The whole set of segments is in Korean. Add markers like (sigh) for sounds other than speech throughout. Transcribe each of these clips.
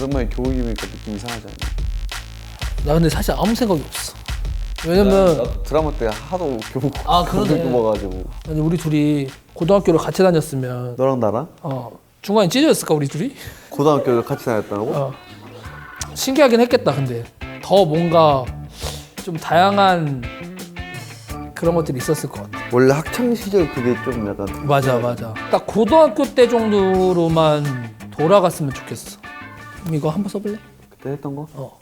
오랜만에 교육이니까 느낌 이상하지 않냐? 나 근데 사실 아무 생각이 없어. 왜냐면 나 드라마 때 하도 교복 아, 그러네. 교복 입어가지고 아니, 우리 둘이 고등학교를 같이 다녔으면 너랑 나랑 어, 중간에 찢어졌을까 우리 둘이? 고등학교를 같이 다녔다고? 어. 신기하긴 했겠다 근데 더 뭔가 좀 다양한 그런 것들이 있었을 것 같아. 원래 학창 시절 그게 좀 약간 맞아 맞아. 딱 고등학교 때 정도로만 돌아갔으면 좋겠어. 그럼 이거 한번 써볼래? 그때 했던 거? 어.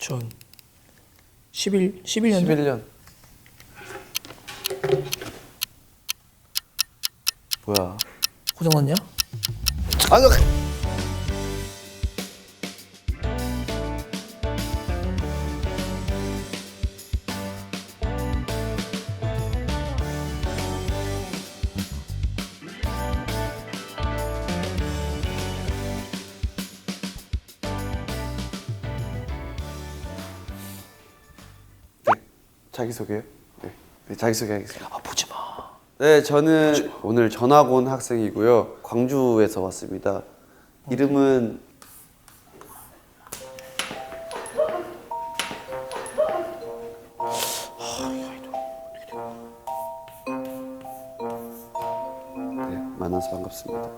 2011 11년 11년. 뭐야? 고장 났냐? 아, 너... 자기소개요? 네, 네 자기소개하겠습니다. 아 보지 마. 네, 저는 오늘 전학 온 학생이고요. 광주에서 왔습니다. 이름은 네, 만나서 반갑습니다.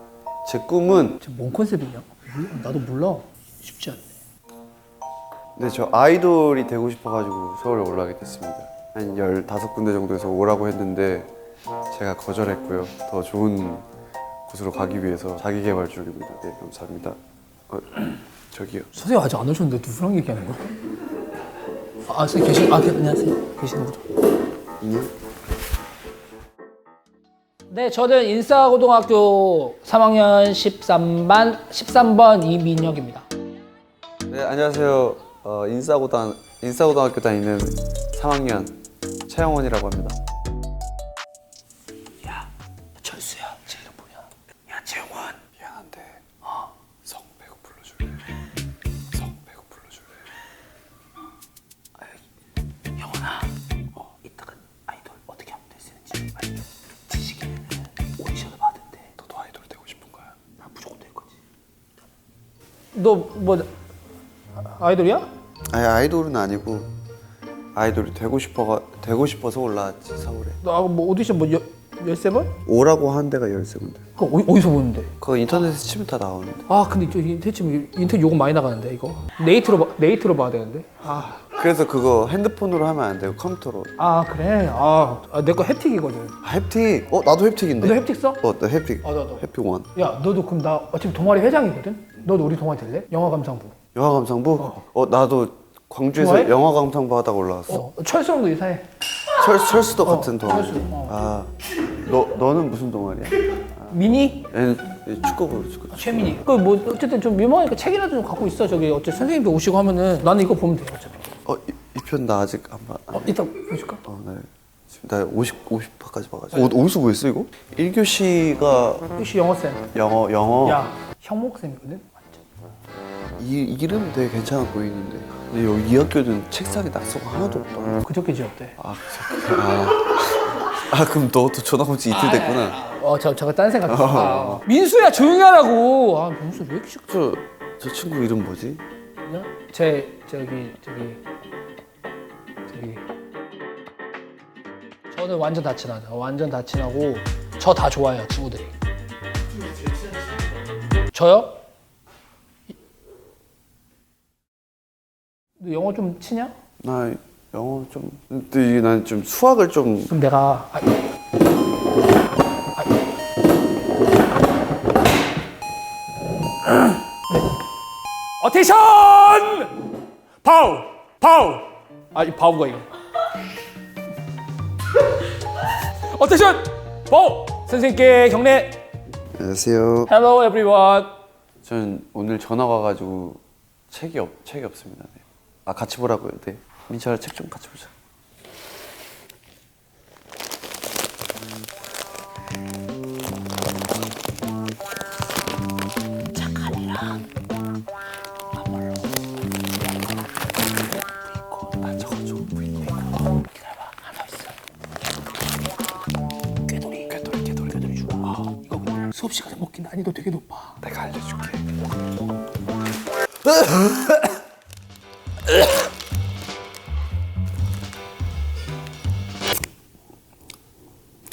제 꿈은 지금 뭔 컨셉이냐? 몰라. 나도 몰라. 쉽지 않네. 네, 저 아이돌이 되고 싶어가지고 서울에 올라가게 됐습니다. 한 15군데 정도에서 오라고 했는데 제가 거절했고요. 더 좋은 곳으로 가기 위해서 자기 개발 중입니다. 네, 감사합니다. 어, (clears throat) 저기요. 선생님 아직 안 오셨는데 누구랑 얘기하는 거야? 아, 선생님 계신, 아, 네, 안녕하세요. 계시는 거죠? 네, 저는 인사고등학교 3학년 13반 13번 이민혁입니다. 네, 안녕하세요. 어, 인사고등 인사고등학교 다니는 3학년 최영원이라고 합니다. 야, 철수야, 제 이름 뭐냐? 야, 재원. 미안한데, 어, 성 빼고 불러줄래? 성 빼고 불러줄래? 영원아, 어, 이따가 아이돌 어떻게 하면 될 수 있는지 알려. 지식이면은 오디션을 받은대. 너도 아이돌 되고 싶은 거야? 나 무조건 될 거지. 너 뭐 아이돌이야? 아니 아이돌은 아니고 아이돌이 되고 싶어가 되고 싶어서 올라왔지 서울에. 너뭐 오디션 뭐 여, 열세 번? 오라고 한 데가 열세 군데. 그거 어디, 어디서 보는데? 그거 인터넷에 치면 다 나오는데. 아 근데 저 인터넷 인터넷 요금 많이 나가는데 이거 네이트로 봐- 네이트로 봐야 되는데. 아, 그래서 그거 핸드폰으로 하면 안 되고 컴퓨터로. 아 그래. 아내 거 햅틱이거든. 아, 햅틱. 어 나도 햅틱인데. 너 햅틱 써? 어, 나 햅틱. 아, 나도. 햅틱 원. 야 너도 그럼 나 어차피 동아리 회장이거든. 너도 우리 동아리 될래? 영화 감상부. 영화 감상부. 어, 나도 광주에서 좋아해? 영화 감상부 하다가 올라왔어. 어 철수랑도 이사해. 철 철수도 같은 동아리. 철수, 어. 아, 너 너는 무슨 동아리야? 미니? 얘는 축구부 축구. 최민이. 그 뭐 어쨌든 좀 유명하니까 책이라도 좀 갖고 있어. 저기 어째 선생님도 오시고 하면은 나는 이거 보면 돼 어차피. 어, 이 편 나 아직 안 봐. 어 이따 보실까? 어, 네. 지금 나 50, 50화까지 봐가지고. 어, 어디서 구했어, 이거? 1교시가 혹시 영어 쌤. 영어, 영어. 야 형목 쌤이거든. 완전. 이, 이름 되게 괜찮아 보이는데. 근데 여기 이 학교는 책상에 낙서가 하나도 없다. 그저께 지었대. 아, 그 아. 아, 그럼 너도 전화 온지 이틀 됐구나. 어, 저, 잠깐 딴 생각 했어. 아, 민수야, 조용히 하라고. 아, 민수 왜 이렇게 시끄러 저, 저 친구 이름 뭐지? 냐 제, 저기, 저기, 저기. 저는 완전 다 친하죠. 완전 다 친하고, 저 다 좋아해요, 친구들이. 저요? 너 영어 좀 치냐? 나 영어 좀. 근데 이게 난 좀 수학을 좀. 그럼 내가, 아, 어테이션! 파울! 파울! 아, 이 파울가 이거. 어테이션! 파울! 선생님께 경례! 안녕하세요. Hello everyone. 저는 오늘 전화 와가지고 책이 없, 책이 없습니다. 네. 아, 같이 보라고요. 네. 민철아, 책 좀 같이 보자. 꾀돌이. 꾀돌이, 꾀돌이, 꾀돌이 주라. 아, 수업 시간에 먹기 난이도 되게 높아. 내가 알려줄게. (laughs)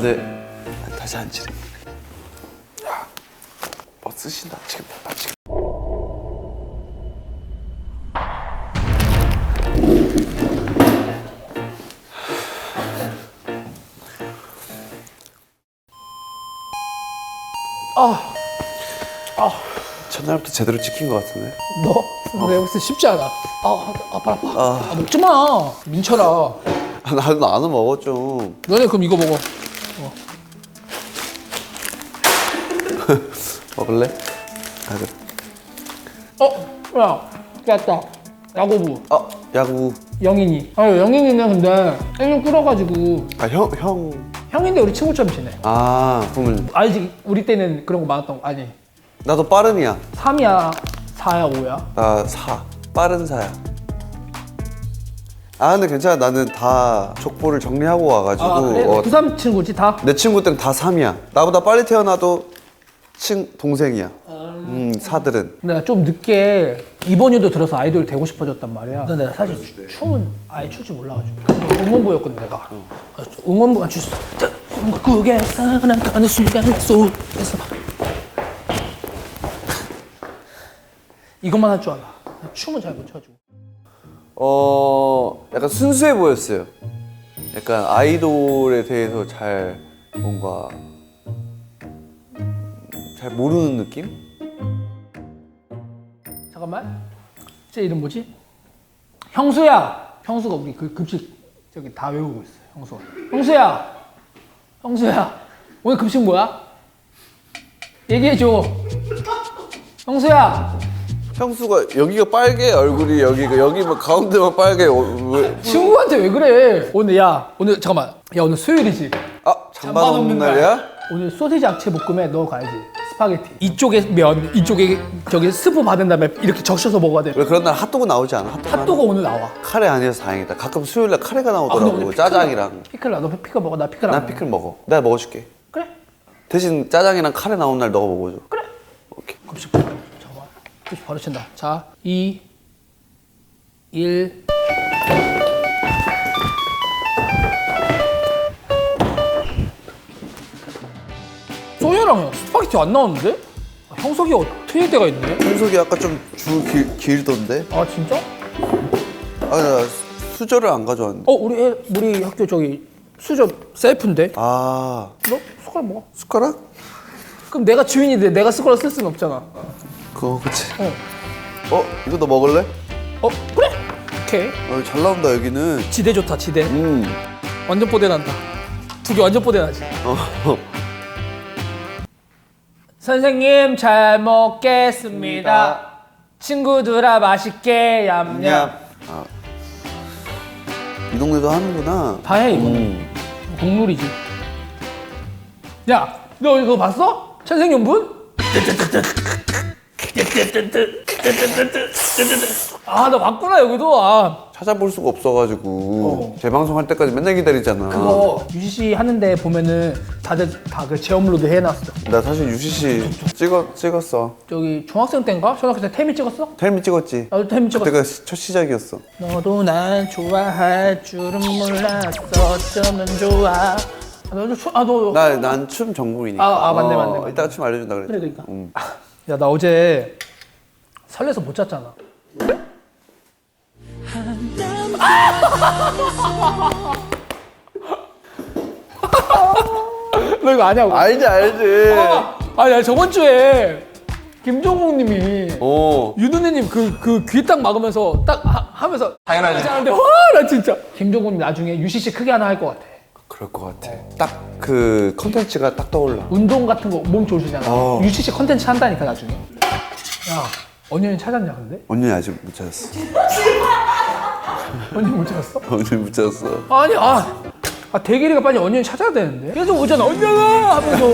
아, 네. 아, 다시 앉으래. 야, 뭐 쓰신다 지금 나 지금. 첫날부터 제대로 찍힌 것 같은데. 너? 내가 봤을 때 쉽지 않아. 아, 아파 아파. 아, 먹지 마. 민철아. 아, 나도 나눠 먹어 좀. 너네 그럼 이거 먹어. 먹을래? 아, 그래. 어, 야, 깼다. 야구부. 어, 야구. 영인이. 아, 영인이는 근데 땡을 끌어가지고 아, 형, 형. 형인데 우리 친구처럼 지내. 아, 그러면 알지? 우리 때는 그런 거 많았던 거 아니? 나도 빠름이야. 3이야, 4야, 5야? 나 사. 빠른 사야. 아, 근데 괜찮아. 나는 다 족보를 정리하고 와가지고. 아, 그래? 어, 구3 친구지 다? 내 친구 땐다 3이야. 나보다 빨리 태어나도 친 동생이야. 음, 사들은. 내가 좀 늦게 이번 유도 들어서 아이돌 되고 싶어졌단 말이야. 근데 내가 사실 추- 춤은 아예 출 줄 몰라가지고 응원부였거든 내가. 아, 응원부가 출 궁극에 살아가는 순간 속에서 이것만 할 줄 알아. 춤은 잘 못 춰가지고. 어, 약간 순수해 보였어요. 약간 아이돌에 대해서 잘 뭔가 잘 모르는 느낌? 잠깐만. 제 이름 뭐지? 형수야. 형수가 우리 그 급식 저기 다 외우고 있어. 형수가. 형수야. 형수야. 오늘 급식 뭐야? 얘기해 줘. 형수야. 형수가 여기가 빨개 얼굴이 여기가 여기만 가운데만 빨개 어, 왜? 친구한테 왜 그래? 오늘 야 오늘 잠깐만. 야 오늘 수요일이지. 아 잠반 없는 날이야? 오늘 소시지 야채 볶음에 넣어 가야지. 스파게티. 이쪽에 면, 이쪽에 저기 스프 받은 다음에 이렇게 적셔서 먹어야 돼. 왜 그런 날 핫도그 나오지 않아? 핫도그, 핫도그 오늘 나와. 카레 아니어서 다행이다. 가끔 수요일 날 카레가 아, 나오더라고 오늘 피클 짜장이랑. 피클 나. 너 피클 먹어. 나 피클 안 난 먹어. 피클 먹어. 내가 먹어줄게. 그래. 대신 짜장이랑 카레 나온 날 너가 먹어줘. 그래. 오케이. 급식 잠깐만. 급식 바로 친다. 자, 2 1 소야랑 스파게티 안 나왔는데? 아, 형석이 어떻게 때가 있네? 형석이 아까 좀줄 길던데? 아 진짜? 아, 나 수저를 안 가져왔는데. 어 우리 애, 우리 학교 저기 수저 셀프인데? 아, 너 숟가락 먹어. 숟가락? 그럼 내가 주인인데 내가 숟가락 쓸 수는 없잖아. 그거, 그치. 어. 어, 이거 너 먹을래? 어 그래. 오케이. 어, 잘 나온다, 여기는. 지대 좋다 지대. 음. 완전 뽀대 난다. 두 개 완전 뽀대 나지. 어. 선생님 잘 먹겠습니다. 친구들아 맛있게 얌얌. 냠. 아. 이 동네도 하는구나. 다해 이거는. 음. 국룰이지. 야, 너 이거 봤어? 천생연분? (laughs) 아, 나 봤구나 여기도. 아, 찾아볼 수가 없어가지고 재방송할 때까지 맨날 기다리잖아. 그거 유시 하는데 보면은 다들 다그 재업로드 해놨어. 나 사실 유시씨 찍어 찍었어. 저기 중학생 때인가? 초등학생 때 태미 찍었어? 텔미 찍었지. 나도 태미 찍었어. 그때가 시- 첫 시작이었어. 너도 날 좋아할 줄은 몰랐어. 어쩌면 좋아. 아, 너, 초- 아, 너. 나 난 춤 전공이니까. 아, 아, 맞네, 맞네, 맞네. 이따가 춤 알려준다 그랬지. 그래, 그러니까. 음. 야, 나 어제 설레서 못 잤잖아. 너 이거 아냐고? 알지 알지. 아니, 아니, 저번 주에 김종국 님이 어. 유누님 그, 그 귀 딱 막으면서 딱 하, 면서 당연하지. 하는데 와, 나 진짜. 김종국 님 나중에 UCC 크게 하나 할 것 같아. 그럴 것 같아. 딱 그 컨텐츠가 딱 떠올라. 운동 같은 거몸 좋으시잖아. 어. 씨 컨텐츠 한다니까 나중에. 야, 언니는 찾았냐 근데? 언니 아직 못 찾았어. 언니 못 찾았어? (laughs) 언니 못 찾았어. 아니 아, 아 대길이가 빨리 언니 찾아야 되는데 계속 오잖아 언니가 하면서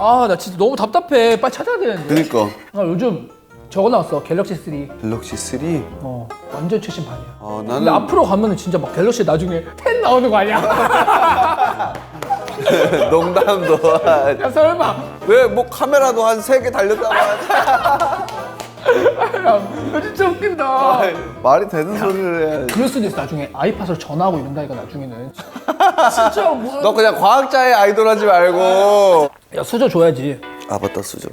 아 나 진짜 너무 답답해 빨리 찾아야 되는데 그니까 아, 요즘 저거 나왔어 갤럭시 3 갤럭시 3. 어 완전 최신판이야 어 근데 나는 앞으로 가면은 진짜 막 갤럭시 나중에 10 나오는 거 아니야? (laughs) 농담도. 야 설마 왜 뭐 카메라도 한 세 개 달렸다고 하지? 야 진짜 웃긴다 말이 되는 소리를 해야지. 그럴 수도 있어 나중에 아이팟으로 전화하고 이런다니까 나중에는 (laughs) 진짜 뭐너 그냥 과학자의 아이돌 하지 말고. 야 수저 줘야지 아 맞다 수저.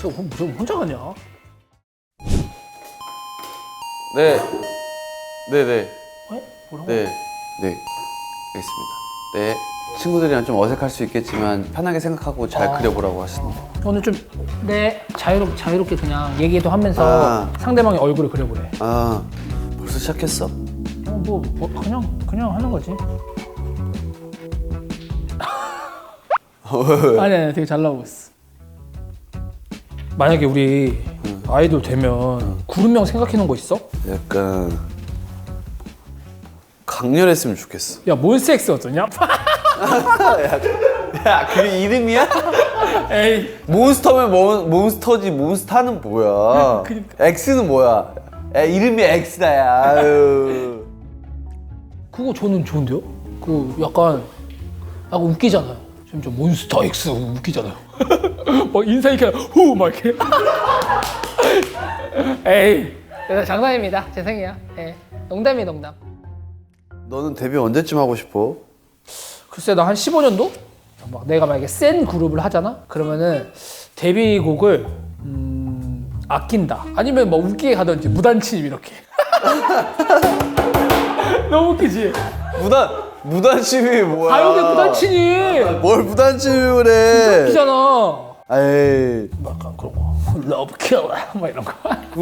저 무슨 혼자 가냐? 네. 네 네. 어? 뭐라고? 네. 네. 알겠습니다. 네. 친구들이랑 좀 어색할 수 있겠지만 편하게 생각하고 잘 아. 그려보라고 하시는데. 오늘 좀네 자유롭 자유롭게 그냥 얘기도 하면서 아. 상대방의 얼굴을 그려보래. 아 벌써 시작했어? 어, 뭐, 뭐 그냥 그냥 하는 거지. (laughs) 아니 아니 되게 잘 나오고 있어. 만약에 우리 아이돌 되면 그룹명 생각해 놓은 거 있어? 약간 강렬했으면 좋겠어. 야 몬스엑스 어떠냐? (laughs) 야 그게 이름이야? 에이 몬스터면 몬, 몬스터지 몬스타는 뭐야? 그니까. X는 뭐야? 야, 이름이 X다 야. 아유. 그거 저는 좋은데요? 그 약간 약간 웃기잖아요. 지금 저 몬스터 X 웃기잖아요. (laughs) 막 인사 이렇게 후막 이렇게. (laughs) 에이 장난입니다. 죄송해요. 예. 농담이 농담. 너는 데뷔 언제쯤 하고 싶어? 글쎄 나 한 15년도? 막 내가 만약에 센 그룹을 하잖아? 그러면은 데뷔곡을 음, 아낀다 아니면 뭐 웃기게 가든지 무단침입 이렇게 (laughs) 너무 웃기지? 무단 무단침이 뭐야? 가요계 무단침입 뭘 무단침입을 해? 웃기잖아 에이. 막 약간 그런 거 러브 킬러 막 이런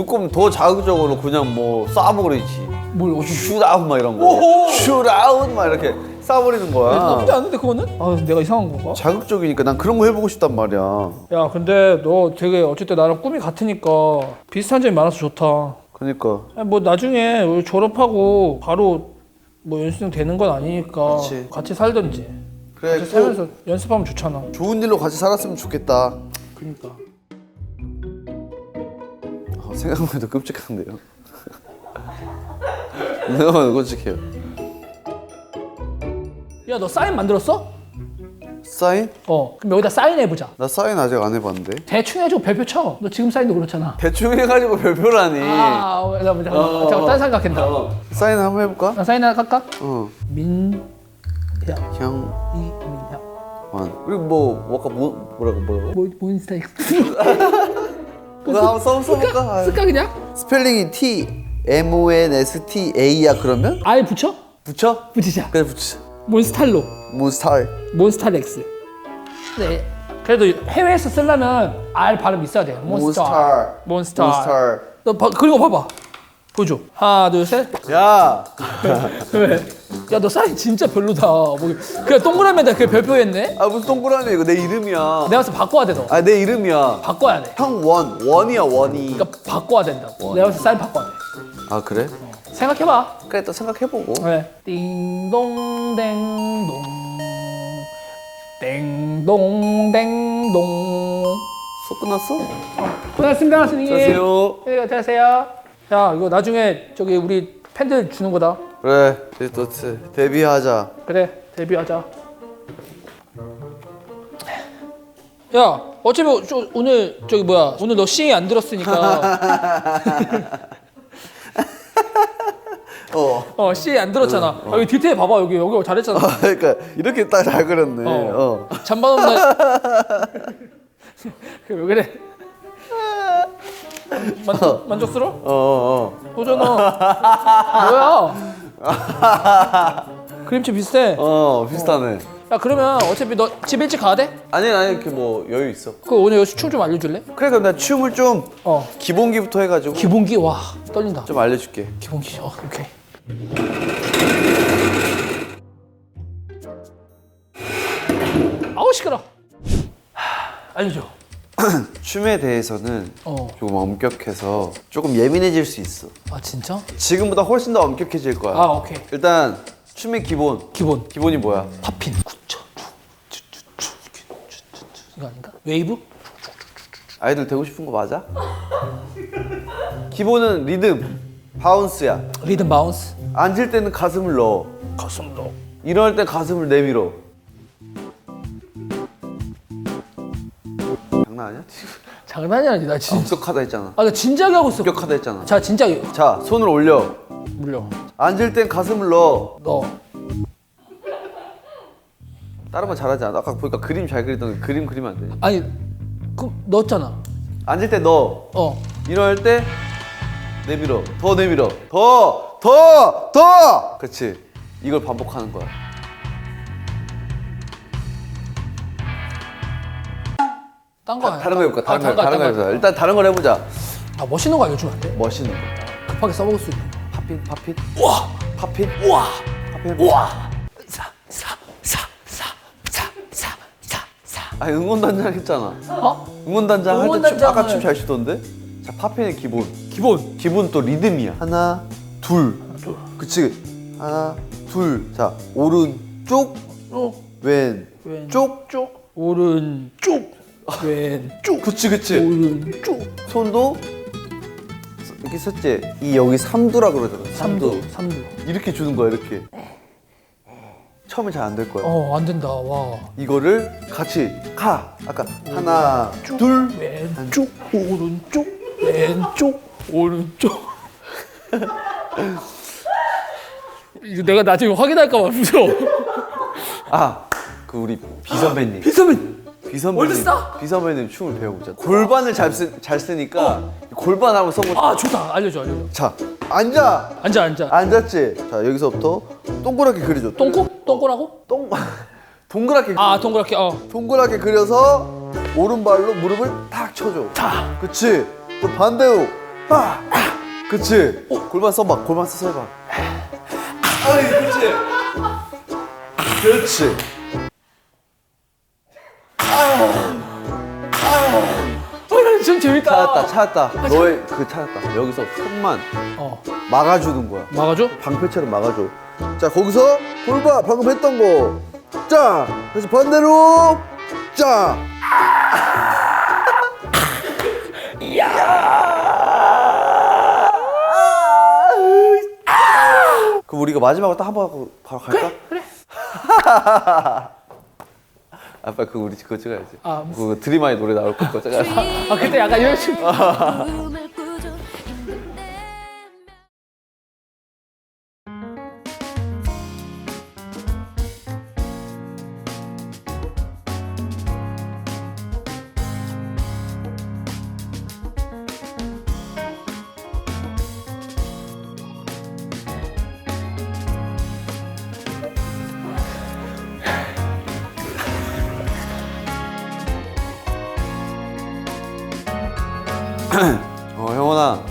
그럼 더 자극적으로 그냥 뭐 쏴버리지. 거뭘 어디 슛아웃 막 이런 거. 오호. 슛아웃 막 이렇게 쏴버리는 거야. 나쁘지 않은데 그거는? 아 내가 이상한 건가? 자극적이니까 난 그런 거 해보고 싶단 말이야. 야 근데 너 되게 어쨌든 나랑 꿈이 같으니까 비슷한 점이 많아서 좋다 그러니까 아니, 뭐 나중에 우리 졸업하고 바로 뭐 연수생 되는 건 아니니까 그치. 같이 살든지 그래 같이 꼭 살면서 연습하면 좋잖아 좋은 일로 같이 살았으면 좋겠다. 그러니까 어, 생각만 해도 끔찍한데요. 생각만 해도 끔찍해요. 야 너 사인 만들었어? 사인? 어 그럼 여기다 사인해보자 나 사인 아직 안 해봤는데. 대충 해주고 별표 쳐 너 지금 사인도 그렇잖아 대충 해가지고 별표라니. 아 어, 잠깐만 잠깐만 어. 잠깐 딴 생각한다 사인 한번 해볼까? 나 사인 하나 깎아? 어. 민야 형, 이민야 완. 그리고 뭐 아까 뭐 뭐라고 뭐라고? 뭐 X 나 (laughs) 한번 써 써볼까? 아, 쓸까 그냥? 스펠링이 T M O N S T A야 그러면? 아예 붙여? 붙여? 붙이자 그래 붙여. 몬스탈로 몬스타일. 몬스타 X. 네. 그래도 해외에서 쓰려면 R 발음 있어야 돼. 몬스타. 몬스타. 몬스타일. 너 봐, 그리고 봐봐. 보여줘. 하나, 둘, 셋. 야, (laughs) 왜? 야, 너 사인 진짜 별로다. 뭐, 그냥 동그라미에다 그 별표했네? 아 무슨 동그라미 이거 내 이름이야. 내가 봐서 바꿔야 돼, 너. 아 내 이름이야. 바꿔야 돼. 형 원, 원이야 원이. 그러니까 바꿔야 된다고. 내가 봐서 사인 바꿔야 돼. 아 그래? 생각해봐. 그래 또 생각해보고. 네. 띵동, 댕동. 땡동, 댕동. 수업 끝났어? 고맙습니다, 스님. 안녕하세요. 네, 안녕하세요. 야, 이거 나중에 저기 우리 팬들 주는 거다. 그래, 이제 또 데- 데뷔하자. 그래, 데뷔하자. 야, 어차피 저, 오늘 저기 뭐야? 오늘 너 C 안 들었으니까. (laughs) 어. (laughs) 어, C 안 들었잖아. 여기 디테일 봐봐. 여기 여기 잘했잖아. 그러니까 이렇게 딱 잘 그렸네. 어. 어. 잠반 없는. (laughs) 왜 그래? 만족 만족스러워? 어, 어, 보잖아. 뭐야? (laughs) 그림체 비슷해. 어. 어, 비슷하네. 야 그러면 어차피 너 집 일찍 가야 돼? 아니 아니 그뭐 여유 있어. 그 오늘 여기서 춤 좀 알려줄래? 그래 그럼 나 춤을 좀 어 기본기부터 해가지고 기본기 와 떨린다 좀 알려줄게. 기본기 어 오케이 아우 시끄러 알려줘 (clears throat) 춤에 대해서는 어. 조금 엄격해서 조금 예민해질 수 있어. 아 진짜? 지금보다 훨씬 더 엄격해질 거야. 아 오케이 일단 춤의 기본. 기본 기본이 뭐야? 팝핀 구쳐 이거 아닌가? 웨이브? 아이돌 되고 싶은 거 맞아? 기본은 리듬, 바운스야. 리듬 바운스 앉을 때는 가슴을 넣어. 가슴 넣어 일어날 때 가슴을 내밀어. 장난 아니야? (laughs) 장난이 아니지 나 진짜 엄격하다 했잖아. 아나 진지하게 하고 있어 엄격하다 했잖아. 자 진지하게 자, 손을 올려. 물려 앉을 땐 가슴을 넣어. 너 다른 건 잘하지 않아. 아까 보니까 그림 잘 그리던 그림 그리면 안 돼. 아니 그 넣었잖아 앉을 때 넣어. 어 일어날 때 내밀어. 더 내밀어. 더, 더, 더. 그렇지. 이걸 반복하는 거야. 딴 거 아니야? 다른 거 해볼까? 다른 아, 거, 다른 거 해보자. 일단 다른 걸 해보자. 아 멋있는 거 알려주면 안 돼? 멋있는 거. 급하게 써먹을 수 있는 거 팝핀, 팝핀, 우와 팝핀. 우와. 해보자. 우와 사사 사 사 사 사 사 아니 응원단장 했잖아. 어? 응원단장 할때 춤, 응원단장을- 아까 춤 잘 추던데? 자, 팝핀의 기본. 기본 기본 또 리듬이야. 하나, 둘. 그치. 하나, 둘. 자, 오른쪽, 어 왼쪽, 쪽 오른쪽 왼쪽 그치, 그치. 오른쪽 손도 이렇게 섰지. 이 여기 삼두라 그러잖아. 삼두 삼두 이렇게 주는 거야, 이렇게. 처음에 잘 안 될 거야. 어 안 된다 와 이거를 같이 가. 아까 하나, 둘. 왼쪽 오른쪽 왼쪽 오른쪽 (laughs) 이거 내가 나중에 확인할까 봐 무서워 아, 그 우리 비선배님. 비서민 비선배님. 월드스타? 비선배님 춤을 배워보자. 골반을 잘, 쓰, 잘 쓰니까 골반 한번 써보자. 아 좋다 알려줘 알려줘 자, 앉아. 앉아 앉아 앉았지. 자, 여기서부터 동그랗게 그려줘. 똥꼬 똥꼬라고 동 (laughs) 동그랗게 아 동그랗게 어 동그랗게 그려서 오른발로 무릎을 탁 쳐줘. 자. 그치. 또 반대로. 아, 아. 그치. 골반 써봐. 골반 써서 해봐. 아이, 그치. 그렇지. 어, 좀 재밌다 찾았다, 찾았다. 너의 그 찾았다. 여기서 손만 어 막아주는 거야. 막아줘 방패처럼 막아줘. 자, 거기서 골반 방금 했던 거. 자, 다시 반대로. 자. 그럼 우리가 마지막으로 딱한번 하고 바로 갈까? 그래 (laughs) 아빠 그거 우리 그거 찍어야지. 아, 그 드림아이 노래 나올 거 (laughs) 찍어야 아 그때 약간 이런 식으로. 꿈을 (laughs) 꾸 (clears throat) 어, 형원아.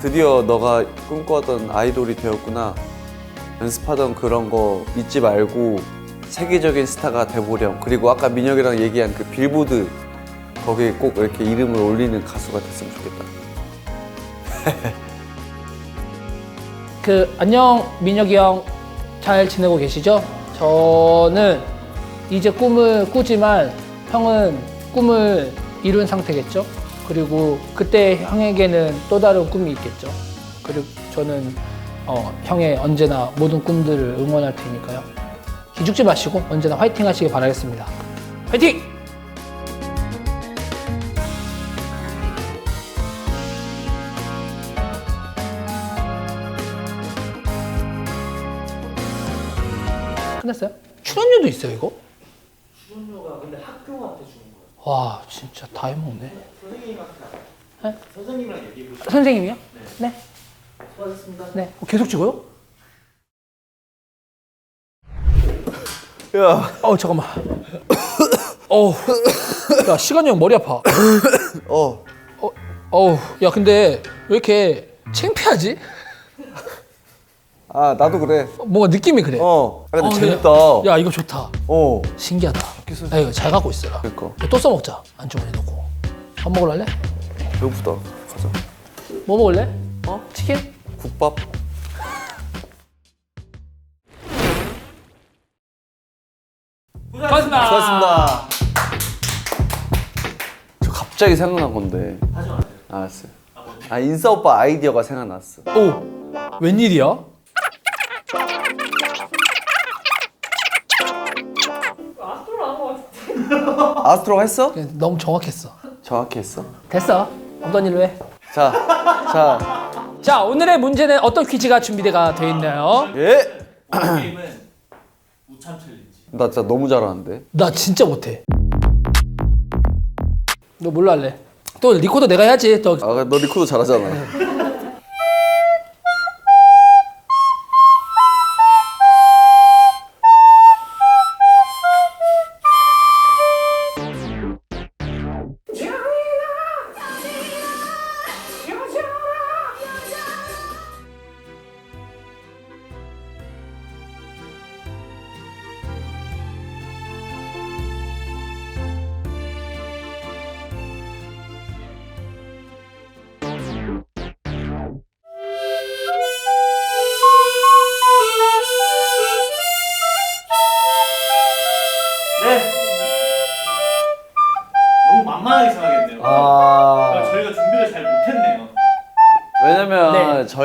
드디어 너가 꿈꿔왔던 아이돌이 되었구나. 연습하던 그런 거 잊지 말고 세계적인 스타가 돼보렴. 그리고 아까 민혁이랑 얘기한 그 빌보드 거기에 꼭 이렇게 이름을 올리는 가수가 됐으면 좋겠다. (laughs) 그 안녕 민혁이 형 잘 지내고 계시죠? 저는 이제 꿈을 꾸지만 형은 꿈을 이룬 상태겠죠? 그리고 그때 형에게는 또 다른 꿈이 있겠죠? 그리고 저는 어, 형의 언제나 모든 꿈들을 응원할 테니까요. 기죽지 마시고 언제나 화이팅 하시길 바라겠습니다. 화이팅! 끝났어요? 출연료도 있어요 이거? 출연료가 근데 학교한테 주는 거예요. 와 진짜 다 해먹네. 선생님한테 선생님이랑 얘기해 보시죠. 선생님이요? 네. 수고하셨습니다. 네. 어, 계속 찍어요? 야, 어 잠깐만. 어우, 야 시간이 형 머리 아파. 어, 어, 어우, 야 근데 왜 이렇게 창피하지? 아 나도 그래. 뭔가 느낌이 그래. 어, 아, 근데 어, 재밌다. 야 이거 좋다. 어, 신기하다. 야 이거 잘 갖고 있어라. 그니까 이거 또 써먹자. 안주머니 넣고. 밥 먹을래? 배고프다. 가자. 뭐 먹을래? 어? 치킨? 국밥. 고맙습니다. 수고하셨습니다. 저 갑자기 생각난 건데. 하지 마세요. 알았어요. 아 인싸 오빠 아이디어가 생각났어. 오, 웬일이야? 아스트로 했어? 그냥 너무 정확했어. 정확히 했어. 됐어. 없던 일로 해. 자, 자, 자, 오늘의 문제는 어떤 퀴즈가 준비가 되어 있나요? 예. 게임은 우참 챌린지. 나 진짜 너무 잘하는데. 나 진짜 못해. 너 뭘로 할래? 또 리코더 내가 해야지. 또 아, 너 리코더 잘하잖아.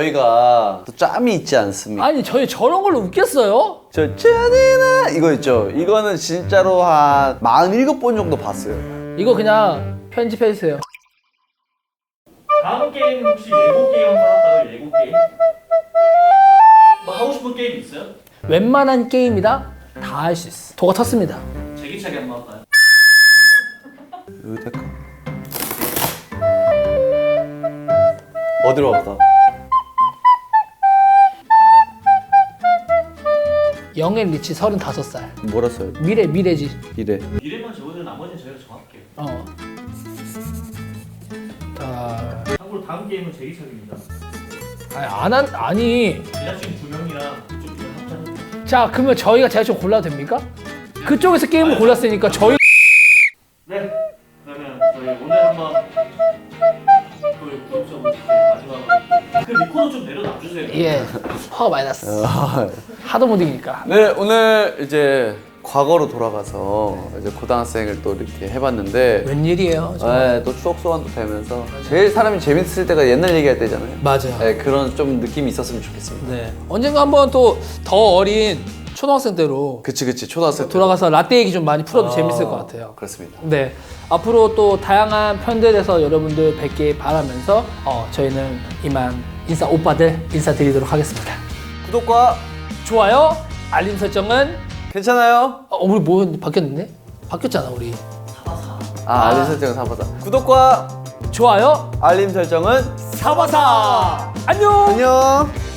저희가 또 짬이 있지 않습니까? 아니 저희 저런 걸로 웃겼어요? 저 짠이나 이거 있죠. 이거는 진짜로 한 47번 정도 봤어요. 이거 그냥 편집해 주세요. 다음 게임 혹시 예고 게임 한번 할까요? 예고 게임? 뭐 하고 싶은 게임 있어요? 웬만한 게임이다 다 할 수 있어. 도가 텄습니다. 제기차기 한번 할까요? 의대가 어디로 갈까? 영앤 리치 35살. 뭐라 써요? 미래 미래지. 이래. 미래만 적어주면 나머지는 저희가 정할게요. 어. 자, 참고로 다음 게임은 제기차기입니다. 아니 안 한, 아니. 제작진 두 명이랑 그쪽 두명 합쳐서 자, 그러면 저희가 제가 좀 골라도 됩니까? 그쪽에서 게임을 골랐으니까 저희 네. 그러면 저희 오늘 한번 그 구독자분들 마지막으로 그 리코더 좀 내려놔 주세요. 예 화가 많이 났어. 하도 못 이기니까. 네 오늘 이제 과거로 돌아가서 이제 고등학생을 또 이렇게 해봤는데 웬일이에요? 저. 네, 또 추억 소환도 되면서 제일 사람이 재밌을 때가 옛날 얘기할 때잖아요. 맞아요. 네, 그런 좀 느낌이 있었으면 좋겠습니다. 네. 언젠가 한번 또 더 어린 초등학생 때로 그치 그치 초등학생 때. 돌아가서 라떼 얘기 좀 많이 풀어도 아, 재밌을 것 같아요. 그렇습니다. 네. 앞으로 또 다양한 편들에서 여러분들 뵙길 바라면서 어, 저희는 이만 인사 오빠들 인사드리도록 하겠습니다. 구독과 좋아요, 알림 설정은 괜찮아요? 어, 우리 뭐 바뀌었는데? 바뀌었잖아 우리. 아, 알림 설정은 사보다. 구독과 좋아요, 알림 설정은 사바사. 안녕. 안녕.